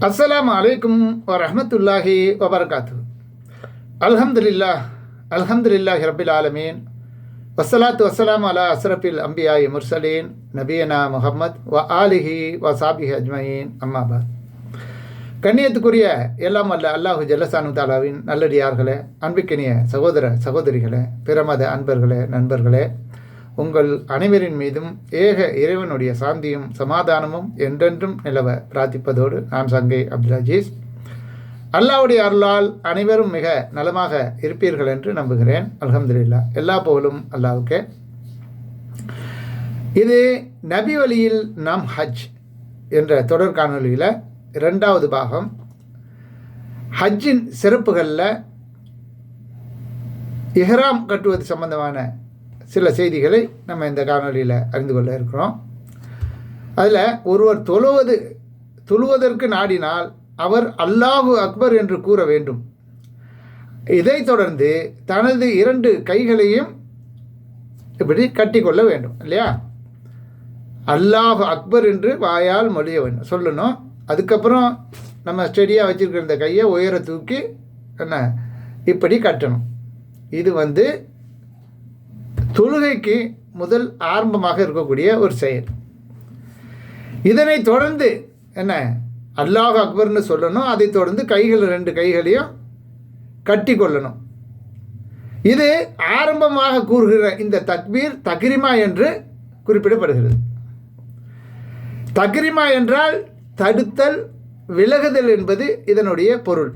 அஸ்ஸலாம் அலைக்கும் வரமத்துல்லாஹி வபர்காத்து அல்ஹம்துலில்லா அல்ஹம்துலில்லாஹி ரபில் ஆலமீன் வஸ்ஸலாத்து வசலாம் அலா அஸ்ரஃபில் அம்பியாய் முர்சலீன் நபியனா முகமத் வ ஆலிஹி வ சாபிஹி அஜ்மயீன் அம்மாபாத் கண்ணியத்துக்குரிய எல்லாம் அல்ல அல்லாஹு ஜல்லசானு தாலாவின் நல்லடியார்களே அன்பிக்கினிய சகோதர சகோதரிகளே பிரமத அன்பர்களே நண்பர்களே உங்கள் அனைவரின் மீதும் ஏக இறைவனுடைய சாந்தியும் சமாதானமும் என்றென்றும் நிலவ பிரார்த்திப்பதோடு நான் சங்கை அப்துல் அல்லாவுடைய அருளால் அனைவரும் மிக நலமாக இருப்பீர்கள் என்று நம்புகிறேன். அல்ஹம்துலில்லா எல்லா புகழும் அல்லாவுக்கே. இது நபி வழியில் நம் ஹஜ் என்ற தொடர் காணொலியில் இரண்டாவது பாகம். ஹஜ்ஜின் சிறப்புகளில் இஹ்ராம் கட்டுவது சம்பந்தமான சில செய்திகளை நம்ம இந்த காணொலியில் அறிந்து கொள்ள இருக்கிறோம். அதில் ஒருவர் தொழுவது தொழுவதற்கு நாடினால் அவர் அல்லாஹு அக்பர் என்று கூற வேண்டும். இதைத் தொடர்ந்து தனது இரண்டு கைகளையும் இப்படி கட்டிக்கொள்ள வேண்டும் இல்லையா? அல்லாஹ் அக்பர் என்று வாயால் மொழிய வேண்டும். சொல்லணும். அதுக்கப்புறம் நம்ம ஸ்டெடியாக வச்சுருக்கிற இந்த கையை உயர தூக்கி என்ன? இப்படி கட்டணும். இது வந்து தொழுகைக்கு முதல் ஆரம்பமாக இருக்கக்கூடிய ஒரு செயல். இதனை தொடர்ந்து என்ன? அல்லாஹ் அக்பர்னு சொல்லணும் அதை தொடர்ந்து கைகள் ரெண்டு கைகளையும் கட்டி கொள்ளணும். இது ஆரம்பமாக கூறுகிற இந்த தக்பீர் தக்ரிமா என்று குறிப்பிடப்படுகிறது. தக்ரிமா என்றால் தடுத்தல் விலகுதல் என்பது இதனுடைய பொருள்.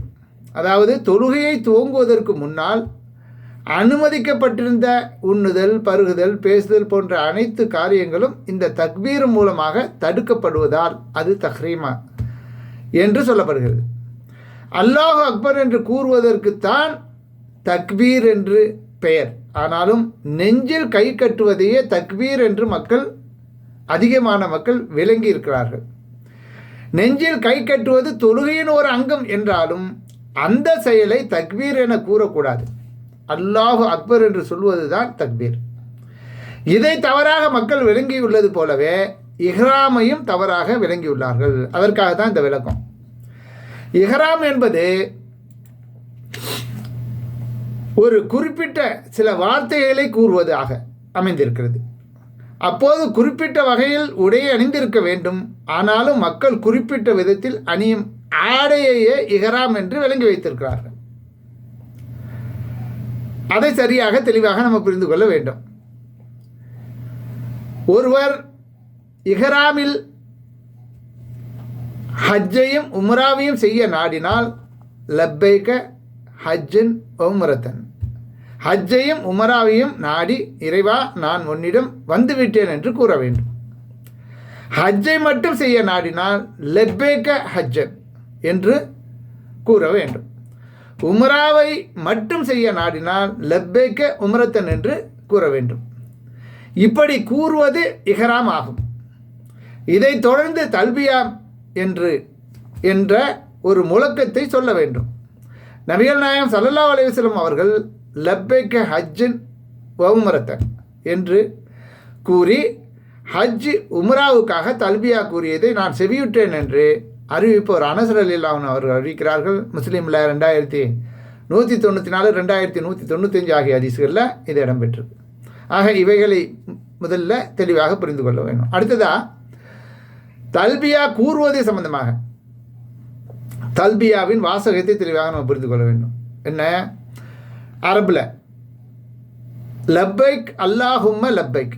அதாவது தொழுகையை துவங்குவதற்கு முன்னால் அனுமதிக்கப்பட்டிருந்த உண்ணுதல் பருகுதல் பேசுதல் போன்ற அனைத்து காரியங்களும் இந்த தக்பீர் மூலமாக தடுக்கப்படுவதால் அது தஹ்ரீமா என்று சொல்லப்படுகிறது. அல்லாஹ் அக்பர் என்று கூறுவதற்குத்தான் தக்பீர் என்று பெயர். ஆனாலும் நெஞ்சில் கை கட்டுவதையே தக்பீர் என்று மக்கள் அதிகமான மக்கள் விளங்கி இருக்கிறார்கள் நெஞ்சில் கை கட்டுவது தொழுகையின் ஒரு அங்கம் என்றாலும் அந்த செயலை தக்பீர் என கூறக்கூடாது. அல்லாஹு அக்பர் என்று சொல்வது தான் தக்பீர். இதை தவறாக மக்கள் விளங்கியுள்ளது போலவே இஹ்ராமையும் தவறாக விளங்கியுள்ளார்கள். அதற்காக தான் இந்த விளக்கம். இஹ்ராம் என்பது ஒரு குறிப்பிட்ட சில வார்த்தைகளை கூறுவதாக அமைந்திருக்கிறது. அப்போது குறிப்பிட்ட வகையில் உடையை அணிந்திருக்க வேண்டும். ஆனாலும் மக்கள் குறிப்பிட்ட விதத்தில் அணியும் ஆடையையே இஹராம் என்று விளங்கி வைத்திருக்கிறார்கள். அதை சரியாக தெளிவாக நம்ம புரிந்து கொள்ள வேண்டும். ஒருவர் இஹராமில் ஹஜ்ஜையும் உம்ராவையும் செய்ய நாடினால் லப்பைக்க ஹஜ்ஜின் உம்ரத்தன் ஹஜ்ஜையும் உமராவையும் நாடி இறைவா நான் உன்னிடம் வந்துவிட்டேன் என்று கூற வேண்டும். ஹஜ்ஜை மட்டும் செய்ய நாடினால் லெப்பேக்க ஹஜ்ஜன் என்று கூற வேண்டும். உமராவை மட்டும் செய்ய நாடினால் லெப்பேக்க உமரத்தன் என்று கூற வேண்டும். இப்படி கூறுவது இஹராம் ஆகும். இதைத் தொடர்ந்து தல்பியா என்று என்ற ஒரு முழக்கத்தை சொல்ல வேண்டும். நபிகள் நாயம் சல்லல்லா அலைவசலம் அவர்கள் லப்பேக்க ஹஜ்ஜின் வவுமரத்தன் என்று கூறி ஹஜ் உம்ராவுக்காக தல்பியா கூறியதை நான் செவியுற்றேன் என்று அறிவிப்பவர் அனசர் அலில்லாவன் அவர்கள் அறிவிக்கிறார்கள். முஸ்லீமில் ரெண்டாயிரத்தி நூற்றி தொண்ணூற்றி நாலு ரெண்டாயிரத்தி நூற்றி தொண்ணூத்தஞ்சு ஆகிய அதிசுகளில் இது இடம்பெற்றது ஆக இவைகளை முதல்ல தெளிவாக புரிந்து கொள்ள வேண்டும் அடுத்ததாக தல்பியா கூறுவது சம்பந்தமாக. தல்பியாவின் வாசகத்தை தெளிவாக நம்ம புரிந்து கொள்ள வேண்டும். என்ன? அரபில் லப்பைக் அல்லாஹும்ம லப்பைக்.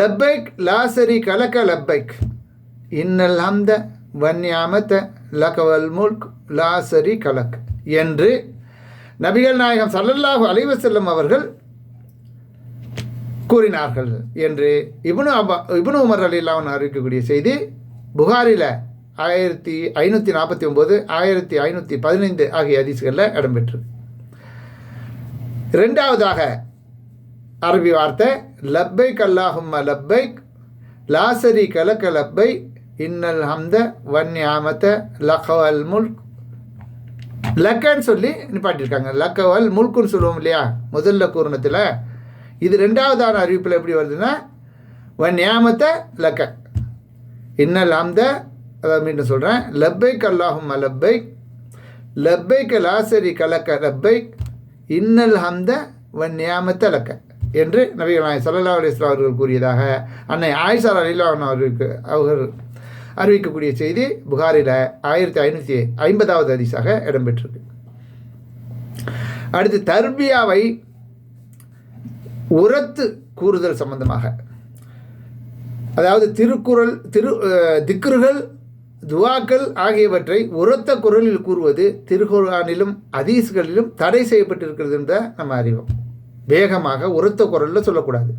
லப்பைக் லாசரி கலக்க லப்பைக். இன்னல் ஹம்த. வன்யாமத்த லகவல் முல்க் லாசரி கலக். என்று நபிகள் நாயகம் சல்லல்லாஹு அலைவசல்லம் அவர்கள் கூறினார்கள் என்று இபுனு அபா இபுனு உமர் அலில்லாவன் அறிவிக்கக்கூடிய செய்தி புகாரில் ஆயிரத்தி ஐநூற்றி நாற்பத்தி ஒம்பது ஆயிரத்தி ஐநூற்றி பதினைந்து ஆகிய அதிசுகளில் இடம்பெற்று ரெண்டாவதாக அரபி வார்த்தை லப்பைக் அல்லாஹும்ம லப்பைக் லாசரி கலக்க லப்பை இன்னல் ஹம்த வன்யாமத்த லகவல் முல்க். லக்கன்னு சொல்லி நிப்பாட்டியிருக்காங்க. லக்கவல் முல்குன்னு சொல்லுவோம் இல்லையா? முதல்ல கூறுனத்தில் இது ரெண்டாவதான அறிவிப்பில் எப்படி வருதுன்னா வன்யாமத்த லக்க. இன்னல் ஹம்த அதாவது மீண்டும் சொல்கிறேன் லப்பைக் அல்லாஹும் லப்பைக். லப்பைக் லாசரி கலக்க லப்பைக். இன்னல் ஹம்த வன் நியாமத்த லக்க. என்று நபிகள் நாயகம் சல்லா அலிஸ்லாம் அவர்கள் கூறியதாக அன்னை ஆயிஷா அலிலான் அவர்களுக்கு அவர்கள் அறிவிக்கக்கூடிய செய்தி புகாரில் ஆயிரத்தி ஐநூற்றி ஐம்பதாவது அதிசாக இடம்பெற்றிருக்கு. அடுத்து தர்பியாவை உரத்து கூறுதல் சம்பந்தமாக. அதாவது திருக்குறள் திரு திக்ருகள் துவாக்கள் ஆகியவற்றை உரத்த குரலில் கூறுவது திருக்குறானிலும் அதீஸ்களிலும் தடை செய்யப்பட்டிருக்கிறது என்ற நம்ம அறிவோம். வேகமாக உரத்த குரலில் சொல்லக்கூடாது.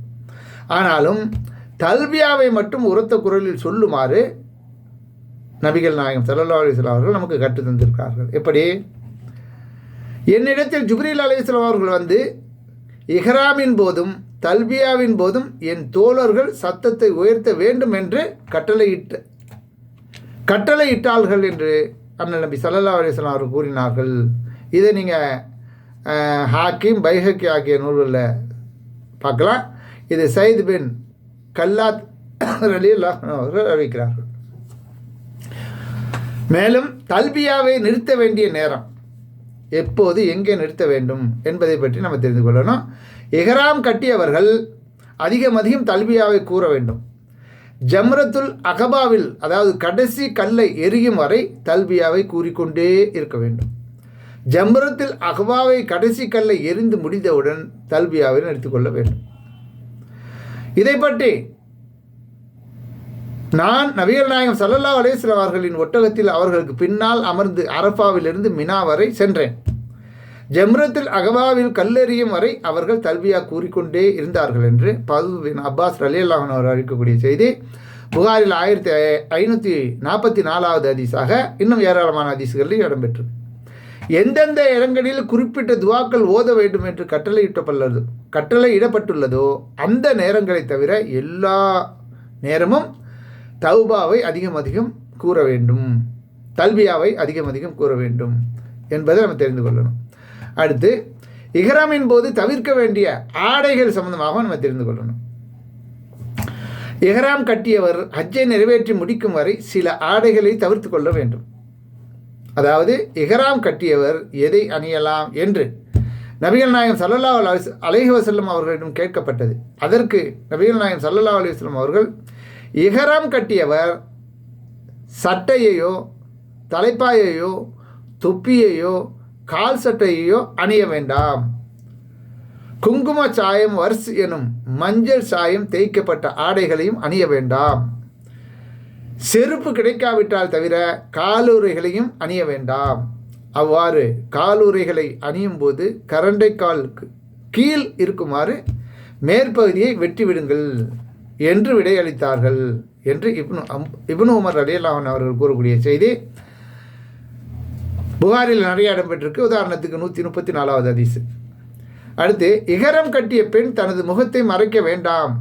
ஆனாலும் தல்பியாவை மட்டும் உரத்த குரலில் சொல்லுமாறு நபிகள் நாயகம் ஸல்லல்லாஹு அவர்கள் நமக்கு கற்றுத் தந்திருக்கிறார்கள். எப்படி? என்னிடத்தில் ஜுப்ரீல் அலிஸ்லாம் அவர்கள் வந்து இஹ்ராமின் போதும் தல்பியாவின் போதும் என் தோழர்கள் சத்தத்தை உயர்த்த வேண்டும் என்று கட்டளையிட்ட கட்டளையிட்டார்கள் என்று அண்ணன் நபி சல்லல்லா அலிஸ்லாம் அவர்கள் கூறினார்கள். இதை நீங்கள் ஹாக்கிம் பைஹக்கி ஆகிய நூல்களில் பார்க்கலாம். இது சயித் பின் கல்லாத் அலி அவர்கள் அறிவிக்கிறார்கள். மேலும் தல்பியாவை நிறுத்த வேண்டிய நேரம். எப்போது எங்கே நிறுத்த வேண்டும் என்பதை பற்றி நம்ம தெரிந்து கொள்ளணும். இஹ்ராம் கட்டியவர்கள் அதிகம் அதிகம் தல்பியாவை கூற வேண்டும். ஜம்ரத்துல் அகபாவில் அதாவது கடைசி கல்லை எரியும் வரை தல்பியாவை கூறிக்கொண்டே இருக்க வேண்டும். ஜம்ரத்தில் அகபாவை கடைசி கல்லை எரிந்து முடிந்தவுடன் தல்பியாவை நிறுத்திக்கொள்ள வேண்டும். இதை பற்றி நான் நபிகள் நாயகம் சல்லல்லா அலேஸ்வரம் அவர்களின் ஒட்டகத்தில் அவர்களுக்கு பின்னால் அமர்ந்து அரஃபாவிலிருந்து மினா வரை சென்றேன். ஜம்ரத்தில் அகபாவில் கல்லெறியும் வரை அவர்கள் தல்வியா கூறிக்கொண்டே இருந்தார்கள் என்று பதுபின் அப்பாஸ் ரலியல்லாஹன் அவர் அறிவிக்கக்கூடிய செய்தி. புகாரில் ஆயிரத்தி ஐநூற்றி நாற்பத்தி நாலாவது அதிசாக இன்னும் ஏராளமான அதிசுகளில் இடம்பெற்று எந்தெந்த இடங்களில் குறிப்பிட்ட துவாக்கள் ஓத வேண்டும் என்று கட்டளையிட்டப்பட்டுள்ளது கட்டளையிடப்பட்டுள்ளதோ அந்த நேரங்களை தவிர எல்லா நேரமும் தௌபாவை அதிகம் அதிகம் கூற வேண்டும். தல்பியாவை அதிகம் அதிகம் கூற வேண்டும் என்பதை நம்ம தெரிந்து கொள்ளணும். அடுத்து இஹ்ராமின் போது தவிர்க்க வேண்டிய ஆடைகள் சம்பந்தமாக நம்ம தெரிந்து கொள்ளணும். இஹ்ராம் கட்டியவர் ஹஜ்ஜை நிறைவேற்றி முடிக்கும் வரை சில ஆடைகளை தவிர்த்து கொள்ள வேண்டும். அதாவது இஹ்ராம் கட்டியவர் எதை அணியலாம் என்று நபிகள் நாயகம் சல்லல்லா அலஹி வசல்லம் அவர்களிடம் கேட்கப்பட்டது. அதற்கு நபிகள் நாயகம் சல்லல்லா அலி வஸ்லம் அவர்கள் இகரம் கட்டியவர் சட்டையையோ தலைப்பாயையோ தொப்பியையோ கால் சட்டையையோ அணிய வேண்டாம். குங்கும சாயம் வர்ஸ் எனும் மஞ்சள் சாயம் தேய்க்கப்பட்ட ஆடைகளையும் அணிய வேண்டாம். செருப்பு கிடைக்காவிட்டால் தவிர காலுறைகளையும் அணிய வேண்டாம். அவ்வாறு காலுறைகளை அணியும் போது கரண்டை காலுக்கு கீழ் இருக்குமாறு மேற்பகுதியை வெட்டிவிடுங்கள். என்று விடையளித்தார்கள் என்று இப்னு அம் இப்னு உமர் அலியல்லாஹன் அவர்கள் கூறக்கூடிய செய்தி. புகாரில் நிறைய இடம்பெற்றிருக்கு. உதாரணத்துக்கு நூற்றி முப்பத்தி நாலாவது அதிசு அடுத்து இகரம் கட்டிய பெண் தனது முகத்தை மறைக்க வேண்டாம்.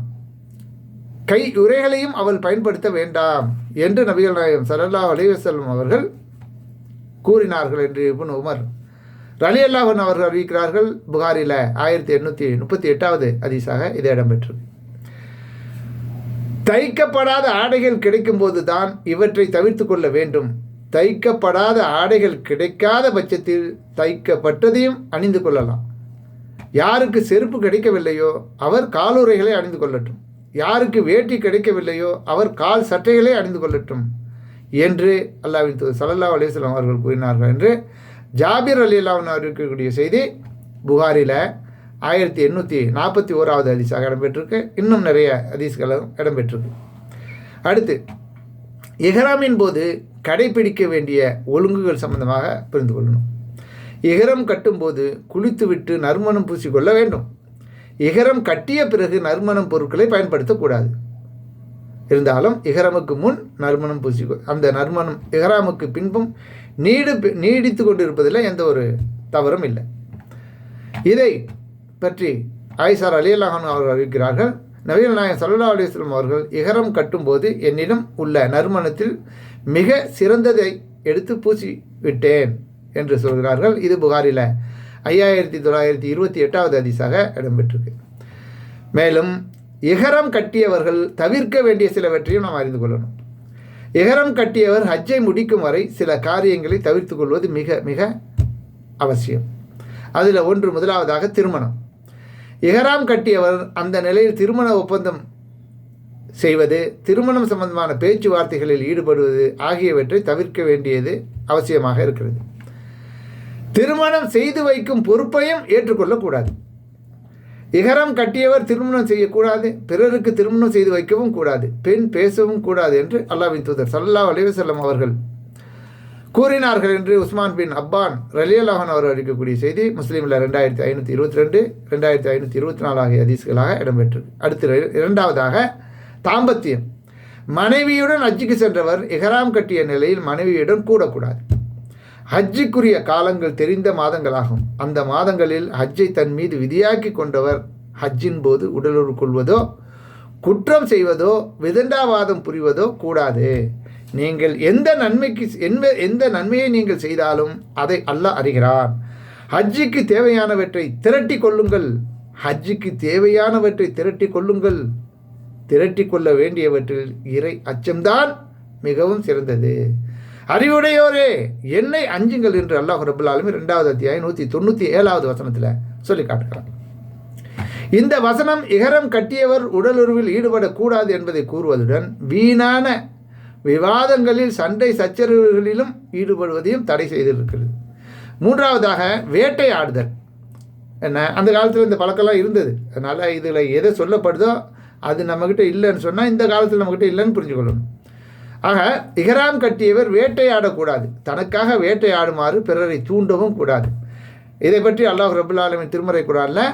கை உரைகளையும் அவள் பயன்படுத்த வேண்டாம் என்று நபிகள் நாயகம் சல்லல்லா அலிவசல்லம் அவர்கள் கூறினார்கள் என்று இப்னு உமர் ரலி அல்லாஹன் அவர்கள் அறிவிக்கிறார்கள். புகாரில் ஆயிரத்தி எண்ணூற்றி முப்பத்தி எட்டாவது அதிசாக இது இடம்பெற்றது தைக்கப்படாத ஆடைகள் கிடைக்கும்போது தான் இவற்றை தவிர்த்து கொள்ள வேண்டும். தைக்கப்படாத ஆடைகள் கிடைக்காத பட்சத்தில் தைக்கப்பட்டதையும் அணிந்து கொள்ளலாம். யாருக்கு செருப்பு கிடைக்கவில்லையோ அவர் காலுறைகளை அணிந்து கொள்ளட்டும். யாருக்கு வேட்டி கிடைக்கவில்லையோ அவர் கால் சட்டைகளை அணிந்து கொள்ளட்டும் என்று அல்லாவின் சலல்லா ஸல்லல்லாஹு அவர்கள் கூறினார்கள் என்று ஜாபிர் அலி அல்லாவின் இருக்கக்கூடிய செய்தி புகாரில் ஆயிரத்தி எண்ணூற்றி நாற்பத்தி ஓராவது ஹதீஸாக இடம்பெற்றிருக்கு. இன்னும் நிறைய ஹதீஸ்களும் இடம்பெற்றிருக்கு. அடுத்து இஹ்ராமின் போது கடைபிடிக்க வேண்டிய ஒழுங்குகள் சம்பந்தமாக புரிந்து கொள்ளணும். இஹ்ரம் கட்டும்போது குளித்துவிட்டு நறுமணம் பூசிக்கொள்ள வேண்டும். இஹ்ரம் கட்டிய பிறகு நறுமணம் பொருட்களை பயன்படுத்தக்கூடாது. இருந்தாலும் இஹ்ரமுக்கு முன் நறுமணம் பூசி அந்த நறுமணம் இஹ்ராமுக்கு பின்பும் நீடு நீடித்து கொண்டிருப்பதில் எந்த ஒரு தவறும் இல்லை. இதை பற்றி ஆயிசார் அலி அல்லாஹன் அவர்கள் அறிவிக்கிறார்கள். நவீன நாயகம் சல்லா அலிஸ்லம் அவர்கள் இகரம் கட்டும்போது என்னிடம் உள்ள நறுமணத்தில் மிக சிறந்ததை எடுத்து பூசி விட்டேன் என்று சொல்கிறார்கள். இது புகாரில் ஐயாயிரத்தி தொள்ளாயிரத்தி இருபத்தி எட்டாவது அதிசாக இடம்பெற்றிருக்கு. மேலும் இகரம் கட்டியவர்கள் தவிர்க்க வேண்டிய சிலவற்றையும் நாம் அறிந்து கொள்ளணும். இகரம் கட்டியவர் ஹஜ்ஜை முடிக்கும் வரை சில காரியங்களை தவிர்த்து கொள்வது மிக மிக அவசியம். அதில் ஒன்று முதலாவதாக திருமணம். இஹராம் கட்டியவர் அந்த நிலையில் திருமண ஒப்பந்தம் செய்வது திருமணம் சம்பந்தமான பேச்சுவார்த்தைகளில் ஈடுபடுவது ஆகியவற்றை தவிர்க்க வேண்டியது அவசியமாக இருக்கிறது. திருமணம் செய்து வைக்கும் பொறுப்பையும் ஏற்றுக்கொள்ளக்கூடாது. இகரம் கட்டியவர் திருமணம் செய்யக்கூடாது பிறருக்கு திருமணம் செய்து வைக்கவும் கூடாது பெண் பேசவும் கூடாது என்று அல்லாவின் தூதர் சல்லா அலைவசல்லம் அவர்கள் கூறினார்கள் என்று உஸ்மான் பின் அப்பான் ரலியல்லாஹன் அவர் அளிக்கக்கூடிய செய்தி முஸ்லீமில் ரெண்டாயிரத்தி ஐநூற்றி இருபத்தி ரெண்டு ரெண்டாயிரத்தி ஐநூற்றி இருபத்தி நாலு ஆகிய அதிசுகளாக இடம்பெற்றது அடுத்து இரண்டாவதாக தாம்பத்தியம். மனைவியுடன் ஹஜ்ஜுக்கு சென்றவர் இஹராம் கட்டிய நிலையில் மனைவியுடன் கூடக்கூடாது. ஹஜ்ஜுக்குரிய காலங்கள் தெரிந்த மாதங்களாகும். அந்த மாதங்களில் ஹஜ்ஜை தன் மீது விதியாக்கி கொண்டவர் ஹஜ்ஜின் போது உடலுறு கொள்வதோ குற்றம் செய்வதோ விதண்டாவாதம் புரிவதோ கூடாது. நீங்கள் எந்த நன்மைக்கு எந்த எந்த நன்மையை நீங்கள் செய்தாலும் அதை அல்லாஹ் அறிகிறான். ஹஜ்ஜிக்கு தேவையானவற்றை திரட்டி கொள்ளுங்கள். ஹஜ்ஜிக்கு தேவையானவற்றை திரட்டி கொள்ளுங்கள். திரட்டி கொள்ள வேண்டியவற்றில் இறை அச்சம்தான் மிகவும் சிறந்தது. அறிவுடையோரே என்னை அஞ்சுங்கள் என்று அல்லாஹ் ரபுல் ஆலமி ரெண்டாவது அத்தியாயம் நூற்றி தொண்ணூற்றி ஏழாவது வசனத்தில் சொல்லி காட்டுகிறான். இந்த வசனம் இகரம் கட்டியவர் உடலுறவில் ஈடுபடக்கூடாது என்பதை கூறுவதுடன் வீணான விவாதங்களில் சண்டை சச்சரவுகளிலும் ஈடுபடுவதையும் தடை செய்திருக்கிறது. மூன்றாவதாக வேட்டையாடுதல். என்ன? அந்த காலத்தில் இந்த பழக்கம்லாம் இருந்தது. அதனால் இதில் எதை சொல்லப்படுதோ அது நம்மக்கிட்ட இல்லைன்னு சொன்னால் இந்த காலத்தில் நம்மக்கிட்ட இல்லைன்னு புரிஞ்சுக்கொள்ளணும். ஆக இஹராம் கட்டியவர் வேட்டையாடக்கூடாது. தனக்காக வேட்டையாடுமாறு பிறரை தூண்டவும் கூடாது. இதை பற்றி அல்லாஹ் ரபுல் ஆலமின் திருமறை கூடால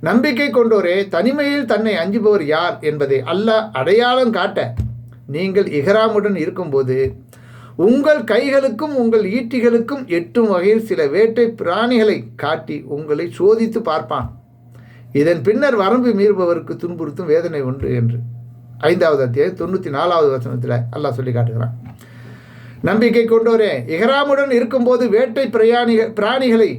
நம்பிக்கை கொண்டோரே தனிமையில் தன்னை அஞ்சுபவர் யார் என்பதை அல்லாஹ் அடையாளம் காட்ட நீங்கள் இஹராமுடன் இருக்கும்போது உங்கள் கைகளுக்கும் உங்கள் ஈட்டிகளுக்கும் எட்டும் வகையில் சில வேட்டை பிராணிகளை காட்டி உங்களை சோதித்து பார்ப்பான். இதன் பின்னர் வரம்பு மீறுபவருக்கு துன்புறுத்தும் வேதனை உண்டு என்று. ஐந்தாவது அத்தியாயம் தொண்ணூற்றி நாலாவது வசனத்தில் அல்லாஹ் சொல்லி காட்டுகிறான். நம்பிக்கை கொண்டோரே இஹராமுடன் இருக்கும்போது வேட்டை பிரயாணிகள் பிராணிகளை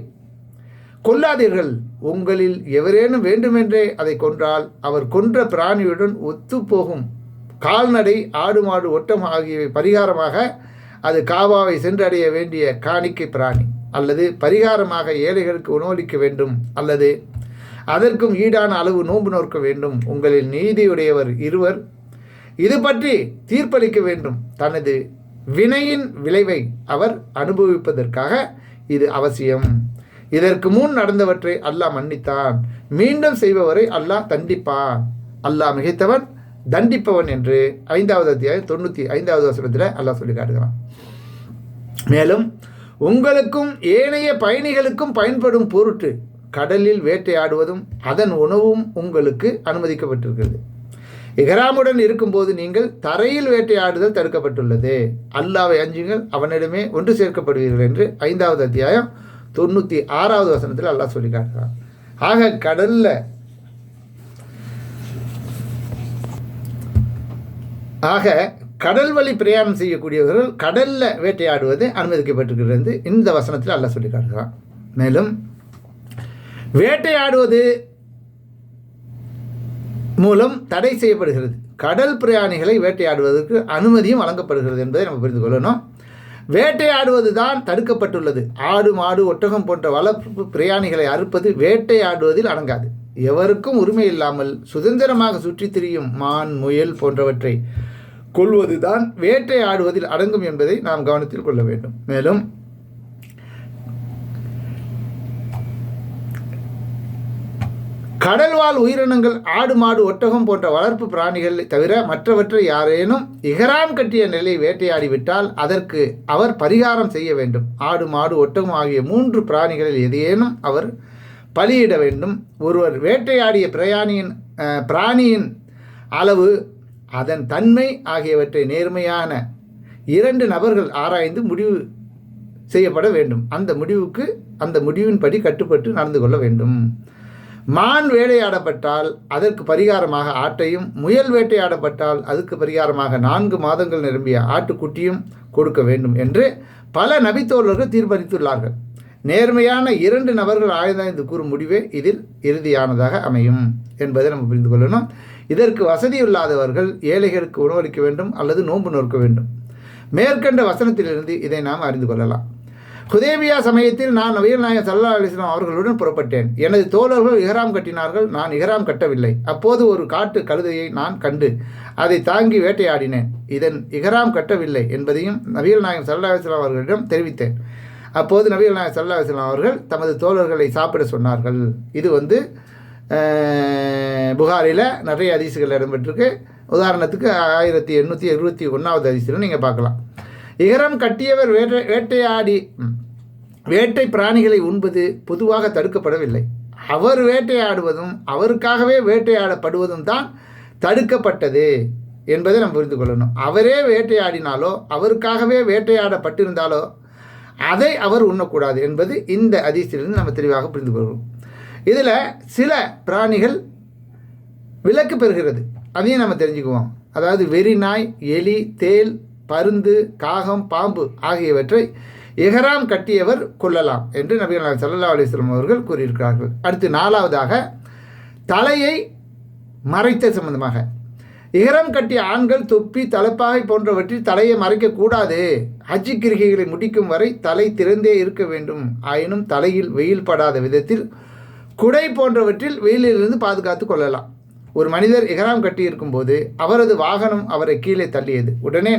கொல்லாதீர்கள். உங்களில் எவரேனும் வேண்டுமென்றே அதை கொன்றால் அவர் கொன்ற பிராணியுடன் ஒத்துப்போகும். கால்நடை ஆடு மாடு ஒட்டம் ஆகியவை பரிகாரமாக அது காவாவை சென்றடைய வேண்டிய காணிக்கை பிராணி. அல்லது பரிகாரமாக ஏழைகளுக்கு உணவளிக்க வேண்டும். அல்லது அதற்கும் ஈடான அளவு நோன்பு நோக்க வேண்டும். உங்களில் நீதியுடையவர் இருவர். இது பற்றி தீர்ப்பளிக்க வேண்டும். தனது வினையின் விளைவை அவர் அனுபவிப்பதற்காக இது அவசியம். இதற்கு முன் நடந்தவற்றை அல்லாஹ் மன்னித்தான். மீண்டும் செய்பவரை அல்லாஹ் தண்டிப்பான். அல்லாஹ் மிகைத்தவன். தண்டிப்பவன் என்று ஐந்தாவது அத்தியாயம் தொண்ணூற்றி ஐந்தாவது வசனத்தில் அல்லாஹ் சொல்லி காட்டுகிறான் மேலும் உங்களுக்கும் ஏனைய பயணிகளுக்கும் பயன்படும் பொருட்டு கடலில் வேட்டையாடுவதும் அதன் உணவும் உங்களுக்கு அனுமதிக்கப்பட்டிருக்கிறது. இஹராமுடன் இருக்கும்போது நீங்கள் தரையில் வேட்டையாடுதல் தடுக்கப்பட்டுள்ளது. அல்லாவை அஞ்சுங்கள் அவனிடமே ஒன்று சேர்க்கப்படுவீர்கள் என்று ஐந்தாவது அத்தியாயம் தொண்ணூற்றி ஆறாவது வசனத்தில் அல்லாஹ் சொல்லி காட்டுறான் ஆக கடலில் ஆக கடல் வழி பிரயாணம் செய்யக்கூடியவர்கள் கடலில் வேட்டையாடுவது அனுமதிக்கப்பட்டிருக்கிறது இந்த வசனத்தில் அல்ல சொல்லி காட்டுகிறான் மேலும் வேட்டையாடுவது மூலம் தடை செய்யப்படுகிறது. கடல் பிரயாணிகளை வேட்டையாடுவதற்கு அனுமதியும் வழங்கப்படுகிறது என்பதை நம்ம புரிந்து கொள்ளணும். வேட்டையாடுவது தான் தடுக்கப்பட்டுள்ளது. ஆடு மாடு ஒட்டகம் போன்ற வளர்ப்பு பிரயாணிகளை அறுப்பது வேட்டையாடுவதில் அடங்காது. எவருக்கும் உரிமை இல்லாமல் சுதந்திரமாக சுற்றித் திரியும் மான் முயல் போன்றவற்றை கொள்வதுதான் வேட்டை ஆடுவதில் அடங்கும் என்பதை நாம் கவனத்தில் கொள்ள வேண்டும். மேலும் கடல்வாழ் உயிரினங்கள் ஆடு மாடு ஒட்டகம் போன்ற வளர்ப்பு பிராணிகளை தவிர மற்றவற்றை யாரேனும் இகராம் கட்டிய நிலை வேட்டையாடிவிட்டால் அதற்கு அவர் பரிகாரம் செய்ய வேண்டும். ஆடு மாடு ஒட்டகம் ஆகிய மூன்று பிராணிகளில் எதையேனும் அவர் பலியிட வேண்டும். ஒருவர் வேட்டையாடிய பிரயாணியின் பிராணியின் அளவு அதன் தன்மை ஆகியவற்றை நேர்மையான இரண்டு நபர்கள் ஆராய்ந்து முடிவு செய்யப்பட வேண்டும். அந்த முடிவுக்கு அந்த முடிவின்படி கட்டுப்பட்டு நடந்து கொள்ள வேண்டும். மான் வேட்டையாடப்பட்டால் அதற்கு பரிகாரமாக ஆட்டையும் முயல் வேட்டையாடப்பட்டால் அதுக்கு பரிகாரமாக நான்கு மாதங்கள் நிரம்பிய ஆட்டுக்குட்டியும் கொடுக்க வேண்டும் என்று பல நபித்தோழர்கள் தீர்மானித்துள்ளார்கள் நேர்மையான இரண்டு நபர்கள் ஆய்ந்தாய்ந்து கூறும் முடிவே இதில் இறுதியானதாக அமையும் என்பதை நம்ம புரிந்து கொள்ளணும். இதற்கு வசதி இல்லாதவர்கள் ஏழைகளுக்கு உணவளிக்க வேண்டும் அல்லது நோன்பு நோக்க வேண்டும். மேற்கண்ட வசனத்திலிருந்து இதை நாம் அறிந்து கொள்ளலாம். ஹுதேபியா சமயத்தில் நான் நவீன நாயகம் சல்லா அலிஸ்லாம் அவர்களுடன் புறப்பட்டேன். எனது தோழர்கள் இஹராம் கட்டினார்கள் நான் இஹராம் கட்டவில்லை. அப்போது ஒரு காட்டு கழுதையை நான் கண்டு அதை தாங்கி வேட்டையாடினேன். இதன் இஹராம் கட்டவில்லை என்பதையும் நவீன நாயகம் சல்லா அலிஸ்லாம் அவர்களிடம் தெரிவித்தேன். அப்போது நவீன நாயகம் சல்லா அலிஸ்லாம் அவர்கள் தமது தோழர்களை சாப்பிட சொன்னார்கள். இது வந்து புகாரில் நிறைய அதிசுகள் இடம்பெற்றிருக்கு. உதாரணத்துக்கு ஆயிரத்தி எண்ணூற்றி எழுபத்தி ஒன்றாவது அதிசயம் நீங்கள் பார்க்கலாம். இகரம் கட்டியவர் வேட்டை வேட்டையாடி வேட்டை பிராணிகளை உண்பது பொதுவாக தடுக்கப்படவில்லை. அவர் வேட்டையாடுவதும் அவருக்காகவே வேட்டையாடப்படுவதும் தான் தடுக்கப்பட்டது என்பதை நம்ம புரிந்து கொள்ளணும். அவரே வேட்டையாடினாலோ அவருக்காகவே வேட்டையாடப்பட்டிருந்தாலோ அதை அவர் உண்ணக்கூடாது என்பது இந்த அதிசயிலிருந்து நம்ம தெளிவாக புரிந்து கொள்கிறோம். இதில் சில பிராணிகள் விலக்கு பெறுகிறது. அதையும் நம்ம தெரிஞ்சுக்குவோம். அதாவது வெறி நாய் எலி தேல் பருந்து காகம் பாம்பு ஆகியவற்றை எஹராம் கட்டியவர் கொள்ளலாம் என்று நபிகள் சல்லா அலிஸ்லம் அவர்கள் கூறியிருக்கிறார்கள். அடுத்து நாலாவதாக தலையை மறைத்த சம்பந்தமாக. இகரம் கட்டிய ஆண்கள் தொப்பி தலப்பாகை போன்றவற்றில் தலையை மறைக்கக்கூடாது ஹஜ்ஜி கிரிகைகளை முடிக்கும் வரை தலை திறந்தே இருக்க வேண்டும். ஆயினும் தலையில் வெயில் படாத விதத்தில் குடை போன்றவற்றில் வெயிலிலிருந்து பாதுகாத்து கொள்ளலாம். ஒரு மனிதர் இகராம் கட்டியிருக்கும் போது அவரது வாகனம் அவரை கீழே தள்ளியது. உடனே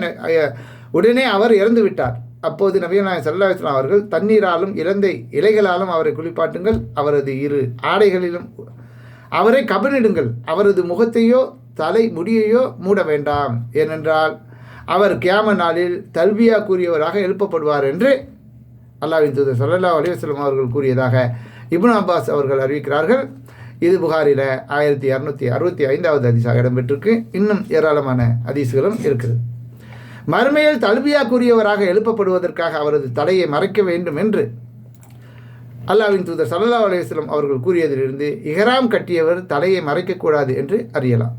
உடனே அவர் இறந்து விட்டார். அப்போது நபியநாயகம் சல்லா இஸ்லாம் அவர்கள் தண்ணீராலும் இறந்தை இலைகளாலும் அவரை குளிப்பாட்டுங்கள். அவரது இரு ஆடைகளிலும் அவரை கபனிடுங்கள் அவரது முகத்தையோ தலை முடியையோ மூட வேண்டாம். ஏனென்றால் அவர் கியாம நாளில் தல்வியா கூறியவராக எழுப்பப்படுவார் என்று அல்லாவின் தூதர் சல்லல்லா அலிவசலம் அவர்கள் கூறியதாக இப்னு அப்பாஸ் அவர்கள் அறிவிக்கிறார்கள். இது புகாரில் ஆயிரத்தி இரநூத்தி அறுபத்தி ஐந்தாவது அதிசாக இடம்பெற்றிருக்கு. இன்னும் ஏராளமான அதிசுகளும் இருக்குது. மறுமையில் தல்பியா கூறியவராக எழுப்பப்படுவதற்காக அவரது தலையை மறைக்க வேண்டும் என்று அல்லாவின் தூதர் சல்லா அலுவலம் அவர்கள் கூறியதிலிருந்து இஹராம் கட்டியவர் தலையை மறைக்கக்கூடாது என்று அறியலாம்.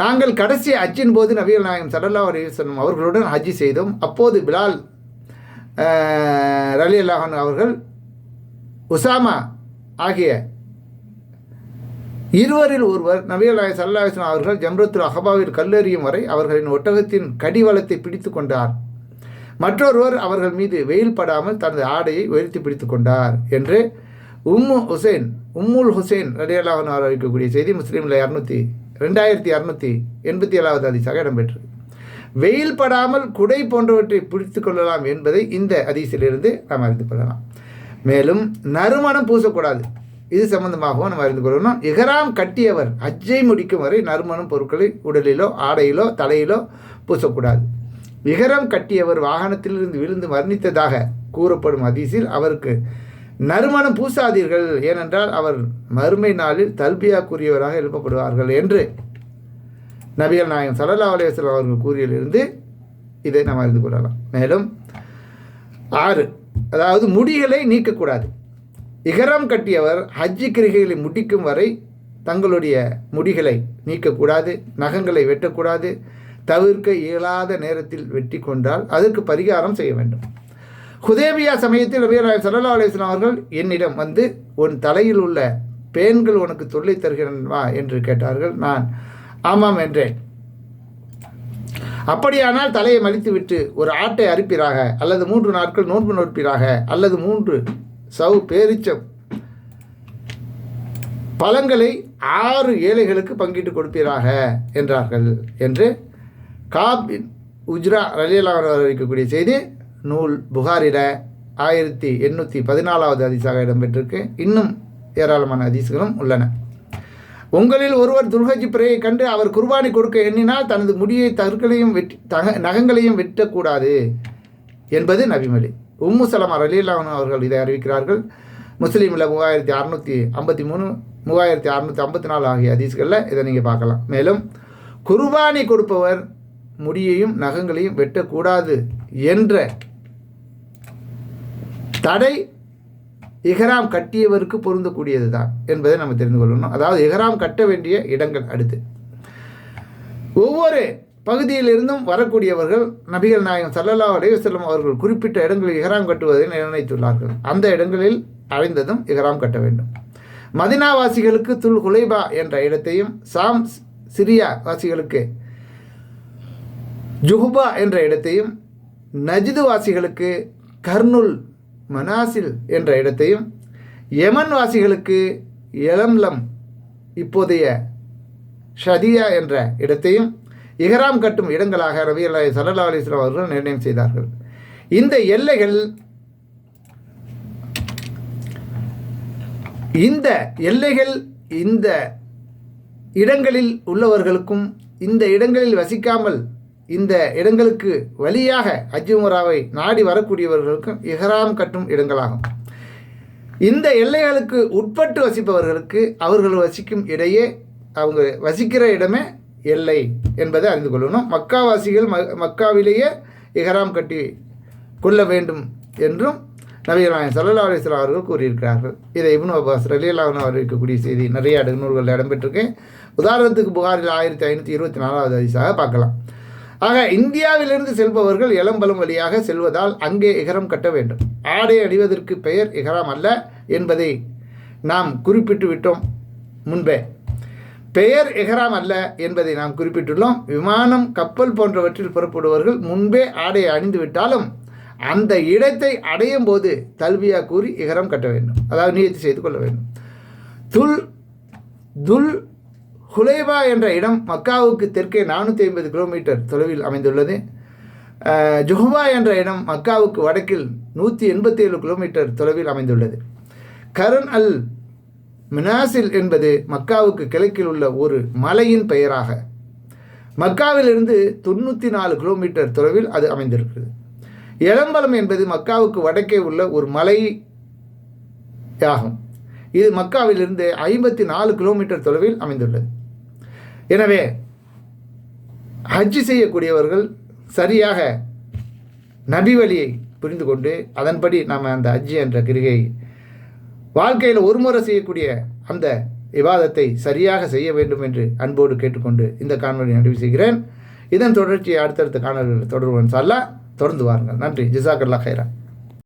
நாங்கள் கடைசி ஹஜ்ஜின் போது நபிகள் நாயகம் சல்லல்லா அலுவலம் அவர்களுடன் ஹஜ்ஜி செய்தோம். அப்போது பிலால் ரலி அல்லாஹன் அவர்கள் உசாமா ஆகிய இருவரில் ஒருவர் நபிகளாய சல்லாஹன் அவர்கள் ஜம்ரத்துல் அஹபாவில் கல்லெறியும் வரை அவர்களின் ஒட்டகத்தின் கடிவளத்தை பிடித்து கொண்டார். மற்றொருவர் அவர்கள் மீது வெயில் படாமல் தனது ஆடையை உயர்த்தி பிடித்து கொண்டார் என்று உம்மு ஹுசேன் உம்முல் ஹுசேன் ரலியல்லாஹன் அறிவிக்கக்கூடிய செய்தி முஸ்லீமில் இரநூத்தி ரெண்டாயிரத்தி இரநூத்தி எண்பத்தி ஏழாவது அதிசாக இடம்பெற்றது. வெயில் படாமல் குடை போன்றவற்றை பிடித்து கொள்ளலாம் என்பதை இந்த அதிசிலிருந்து நாம் அறிந்து கொள்ளலாம். மேலும் நறுமணம் பூசக்கூடாது. இது சம்பந்தமாகவும் நம்ம அறிந்து கொள்ளணும். இகராம் கட்டியவர் அஜ்ஜை முடிக்கும் வரை நறுமணம் பொருட்களை உடலிலோ ஆடையிலோ தலையிலோ பூசக்கூடாது. இகரம் கட்டியவர் வாகனத்திலிருந்து விழுந்து மரணித்ததாக கூறப்படும் அதிசில் அவருக்கு நறுமணம் பூசாதீர்கள். ஏனென்றால் அவர் மறுமை நாளில் தல்பியாக்குரியவராக எழுப்பப்படுவார்கள் என்று நபிகள் நாயகம் சல்லா அலையம் அவர்கள் கூறியிலிருந்து இதை நாம் அறிந்து கொள்ளலாம். மேலும் ஆறு அதாவது முடிகளை நீக்கக்கூடாது. இகரம் கட்டியவர் ஹஜ்ஜி கிரிகைகளை முடிக்கும் வரை தங்களுடைய முடிகளை நீக்கக்கூடாது நகங்களை வெட்டக்கூடாது தவிர்க்க இயலாத நேரத்தில் வெட்டி கொண்டால் அதற்கு பரிகாரம் செய்ய வேண்டும். குதேபியா சமயத்தில் நபியராய் சல்லா அலிஸ்லாம் அவர்கள் என்னிடம் வந்து உன் தலையில் உள்ள பேன்கள் உனக்கு தொல்லை தருகிறவா என்று கேட்டார்கள். நான். ஆமாம் என்றேன். அப்படியானால் தலையை மலித்துவிட்டு ஒரு ஆட்டை அறுப்பீராக அல்லது மூன்று நாட்கள் நோன்பு நோட்பீராக அல்லது மூன்று சவு பேரிச்சம் பழங்களை ஆறு ஏழைகளுக்கு பங்கிட்டு கொடுப்பீராக? என்றார்கள். என்று காபின் உஜ்ரா ரலியலாவர் அறிவிக்கக்கூடிய செய்தி நூல் புகாரிட ஆயிரத்தி எண்ணூற்றி பதினாலாவது அதிசாக இடம்பெற்றிருக்கு. இன்னும் ஏராளமான அதிசுகளும் உள்ளன. உங்களில் ஒருவர் துர்கஜி பிறையை கண்டு அவர் குர்பானி கொடுக்க எண்ணினால் தனது முடியை தற்களையும் வெட்டி தக நகங்களையும் வெட்டக்கூடாது என்பது நபிமொழி. உம்மு சலமா ரலீலாவன் அவர்கள் இதை அறிவிக்கிறார்கள். முஸ்லீமில் மூவாயிரத்தி அறநூற்றி ஐம்பத்தி மூணு மூவாயிரத்தி அறநூற்றி ஐம்பத்தி நாலு ஆகிய அதிசுகளில் இதை நீங்கள் பார்க்கலாம். மேலும் குர்பானி கொடுப்பவர் முடியையும் நகங்களையும் வெட்டக்கூடாது என்ற தடை இஹராம் கட்டியவருக்கு பொருந்தக்கூடியது தான் என்பதை நம்ம தெரிந்து கொள்ளணும். அதாவது இஹராம் கட்ட வேண்டிய இடங்கள் அடுத்து. ஒவ்வொரு பகுதியிலிருந்தும் வரக்கூடியவர்கள் நபிகள் நாயகம் சல்லல்லா அலைவசல்லம் அவர்கள் குறிப்பிட்ட இடங்களில் இஹராம் கட்டுவதை நிர்ணயித்துள்ளார்கள். அந்த இடங்களில் அடைந்ததும் இஹராம் கட்ட வேண்டும். மதினாவாசிகளுக்கு துல் குலைபா என்ற இடத்தையும் சாம் சிரியா வாசிகளுக்கு ஜுஹுபா என்ற இடத்தையும் நஜிது வாசிகளுக்கு கர்னுல் மனாசில் என்ற இடத்தையும் யமன் வாசிகளுக்கு எலம்லம் இப்போதைய ஷதியா என்ற இடத்தையும் இஹராம் கட்டும் இடங்களாக ரவி அல்லாஹ் சல்லா அலிஸ்லாம் அவர்கள் நிர்ணயம் செய்தார்கள். இந்த எல்லைகள் இந்த எல்லைகள் இந்த இடங்களில் உள்ளவர்களுக்கும் இந்த இடங்களில் வசிக்காமல் இந்த இடங்களுக்கு வழியாக அஜிமுராவை நாடி வரக்கூடியவர்களுக்கும் இஹராம் கட்டும் இடங்களாகும். இந்த எல்லைகளுக்கு உட்பட்டு வசிப்பவர்களுக்கு அவர்கள் வசிக்கும் இடையே அவங்க வசிக்கிற இடமே எல்லை என்பதை அறிந்து கொள்ளணும். மக்காவாசிகள் ம மக்காவிலேயே இஹராம் கட்டி கொள்ள வேண்டும் என்றும் நவீன நாயகம் சல்லா அலிஸ்லாம் அவர்கள் கூறியிருக்கிறார்கள். இதை இப்னு அப்பாஸ் ரலியல்லாஹு அறிவிக்கக்கூடிய செய்தி நிறைய நூல்களில் இடம்பெற்றிருக்கேன். உதாரணத்துக்கு புகாரில் ஆயிரத்தி ஐநூற்றி இருபத்தி நாலாவது அதிசாக பார்க்கலாம். ஆக இந்தியாவிலிருந்து செல்பவர்கள் இளம்பலம் வழியாக செல்வதால் அங்கே இகரம் கட்ட வேண்டும். ஆடை அணிவதற்கு பெயர் இகரம் அல்ல என்பதை நாம் குறிப்பிட்டு விட்டோம் முன்பே. பெயர் எகராம் அல்ல என்பதை நாம் குறிப்பிட்டுள்ளோம். விமானம் கப்பல் போன்றவற்றில் புறப்படுபவர்கள் முன்பே ஆடை அணிந்து விட்டாலும் அந்த இடத்தை அடையும் போது தல்வியா கூறி இகரம் கட்ட வேண்டும். அதாவது நியத்தி செய்து கொள்ள வேண்டும். துல் துல் ஹுலைபா என்ற இடம் மக்காவுக்கு தெற்கே நானூற்றி ஐம்பது கிலோமீட்டர் தொலைவில் அமைந்துள்ளது. ஜுஹுவா என்ற இடம் மக்காவுக்கு வடக்கில் நூற்றி எண்பத்தி ஏழு கிலோமீட்டர் தொலைவில் அமைந்துள்ளது. கரண் அல் மினாசில் என்பது மக்காவுக்கு கிழக்கில் உள்ள ஒரு மலையின் பெயராக. மக்காவிலிருந்து தொண்ணூற்றி நாலு கிலோமீட்டர் தொலைவில் அது அமைந்திருக்கிறது. இளம்பலம் என்பது மக்காவுக்கு வடக்கே உள்ள ஒரு மலை ஆகும் இது மக்காவிலிருந்து ஐம்பத்தி நாலு கிலோமீட்டர் தொலைவில் அமைந்துள்ளது. எனவே ஹஜ்ஜி செய்யக்கூடியவர்கள் சரியாக நபி வழியை புரிந்து கொண்டு அதன்படி நாம் அந்த ஹஜ்ஜி என்ற கிரிகை வாழ்க்கையில் ஒரு முறை செய்யக்கூடிய அந்த விவாதத்தை சரியாக செய்ய வேண்டும் என்று அன்போடு கேட்டுக்கொண்டு இந்த காணொலி நிறைவு செய்கிறேன். இதன் தொடர்ச்சியை அடுத்தடுத்த காணொலிகளில் தொடர்பு சார்லா தொடர்ந்து வாருங்கள். நன்றி. ஜிசாக்கர்லா ஹைரா